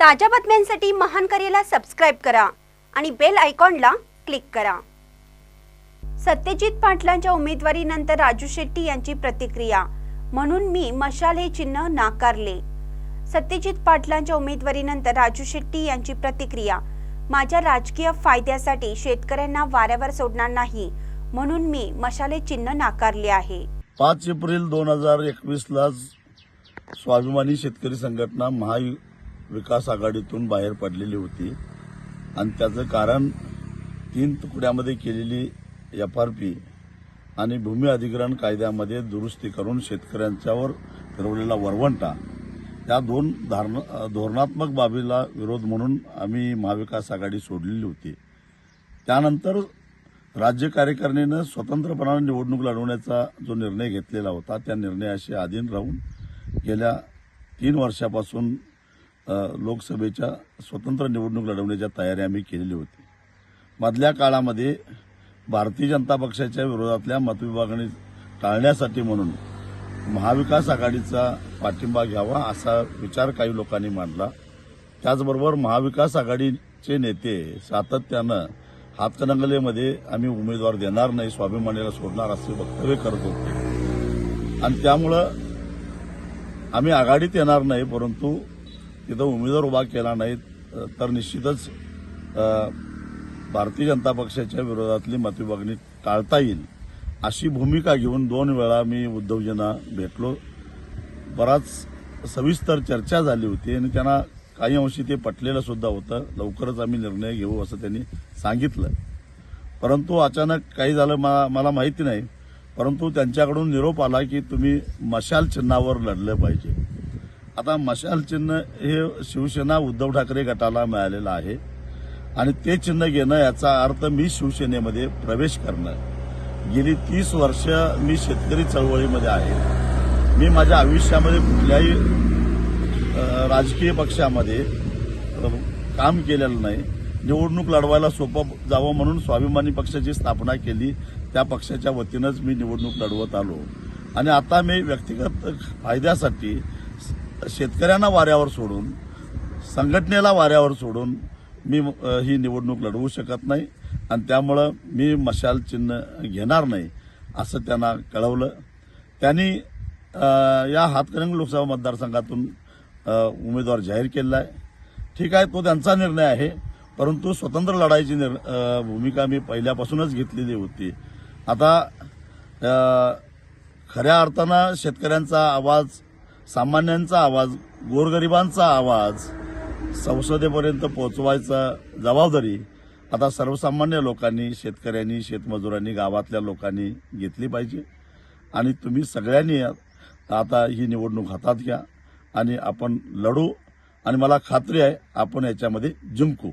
ताज्या बातम्यांसाठी महान करेला सबस्क्राईब करा आणि बेल आयकॉनला क्लिक करा. सत्यजित पाटलांच्या उमेदवारीनंतर राजू शेट्टी यांची प्रतिक्रिया. म्हणून मी मशाल हे चिन्ह नाकारले. सत्यजित पाटलांच्या उमेदवारीनंतर राजू शेट्टी यांची प्रतिक्रिया. माझ्या राजकीय फायद्यासाठी शेतकऱ्यांना वाऱ्यावर सोडणार नाही. म्हणून मी मशाले चिन्ह नाकारले आहे. पाच एप्रिल दोन हजार एकवीसला स्वाभिमानी शेतकरी संघटना विकास आघाडीतून बाहेर पडलेली होती. आणि त्याचं कारण तीन तुकड्यामध्ये केलेली एफ आर पी आणि भूमी अधिग्रहण कायद्यामध्ये दुरुस्ती करून शेतकऱ्यांच्यावर फिरवलेला वरवंटा या दोन धारण धोरणात्मक बाबीला विरोध म्हणून आम्ही महाविकास आघाडी सोडलेली होती. त्यानंतर राज्य कार्यकारिणीनं स्वतंत्रपणाने निवडणूक लढवण्याचा जो निर्णय घेतलेला होता त्या निर्णयाशी अधीन राहून गेल्या तीन वर्षापासून लोकसभेच्या स्वतंत्र निवडणूक लढवण्याच्या तयारी आम्ही केलेली होती. मधल्या काळामध्ये भारतीय जनता पक्षाच्या विरोधातल्या मतविभागणी टाळण्यासाठी म्हणून महाविकास आघाडीचा पाठिंबा घ्यावा असा विचार काही लोकांनी मांडला. त्याचबरोबर महाविकास आघाडीचे नेते सातत्यानं हातकणंगलेमध्ये आम्ही उमेदवार देणार नाही स्वाभिमानीला सोडणार असे वक्तव्य करत होते. आणि त्यामुळं आम्ही आघाडीत येणार नाही परंतु तिथं उमेदवार उभा केला नाही तर निश्चितच भारतीय जनता पक्षाच्या विरोधातली मतविभागणी टाळता येईल अशी भूमिका घेऊन दोन वेळा मी उद्धवजींना भेटलो. बराच सविस्तर चर्चा झाली होती आणि त्यांना काही अंशी ते पटलेलं सुद्धा होतं. लवकरच आम्ही निर्णय घेऊ असं त्यांनी सांगितलं. परंतु अचानक काही झालं मा- मला माहिती नाही. परंतु त्यांच्याकडून निरोप आला की तुम्ही मशाल चिन्हावर लढलं पाहिजे. आता मशाल चिन्ह हे शिवसेना उद्धव ठाकरे गटाला मिळालेलं आहे. आणि ते चिन्ह घेणं याचा अर्थ मी शिवसेनेमध्ये प्रवेश करणं गेली तीस वर्ष मी शेतकरी चळवळीमध्ये आहे. मी माझ्या आयुष्यामध्ये कुठल्याही राजकीय पक्षामध्ये काम केलेलं नाही. निवडणूक लढवायला सोपं जावं म्हणून स्वाभिमानी पक्षाची स्थापना केली. त्या पक्षाच्या वतीनंच मी निवडणूक लढवत आलो. आणि आता मी व्यक्तिगत फायद्यासाठी शेतकऱ्यांना वाऱ्यावर सोडून संघटनेला वाऱ्यावर सोडून मी ही निवडणूक लढवू शकत नाही आणि त्यामुळं मी मशाल चिन्ह घेणार नाही असं त्यांना कळवलं. त्यांनी या हातकणंग लोकसभा मतदारसंघातून उमेदवार जाहीर केलेला आहे. ठीक आहे तो त्यांचा निर्णय आहे परंतु स्वतंत्र लढाईची निर- भूमिका मी पहिल्यापासूनच घेतलेली होती. आता खऱ्या अर्थानं शेतकऱ्यांचा आवाज सामान्यांचा आवाज गोरगरिबांचा आवाज संसदेपर्यंत पोहोचवायचा जबाबदारी आता सर्वसामान्य लोकांनी शेतकऱ्यांनी शेतमजुरांनी गावातल्या लोकांनी घेतली पाहिजे. आणि तुम्ही सगळ्यांनी आता ही निवडणूक हातात घ्या आणि आपण लढू. आणि मला खात्री आहे आपण याच्यामध्ये जिंकू.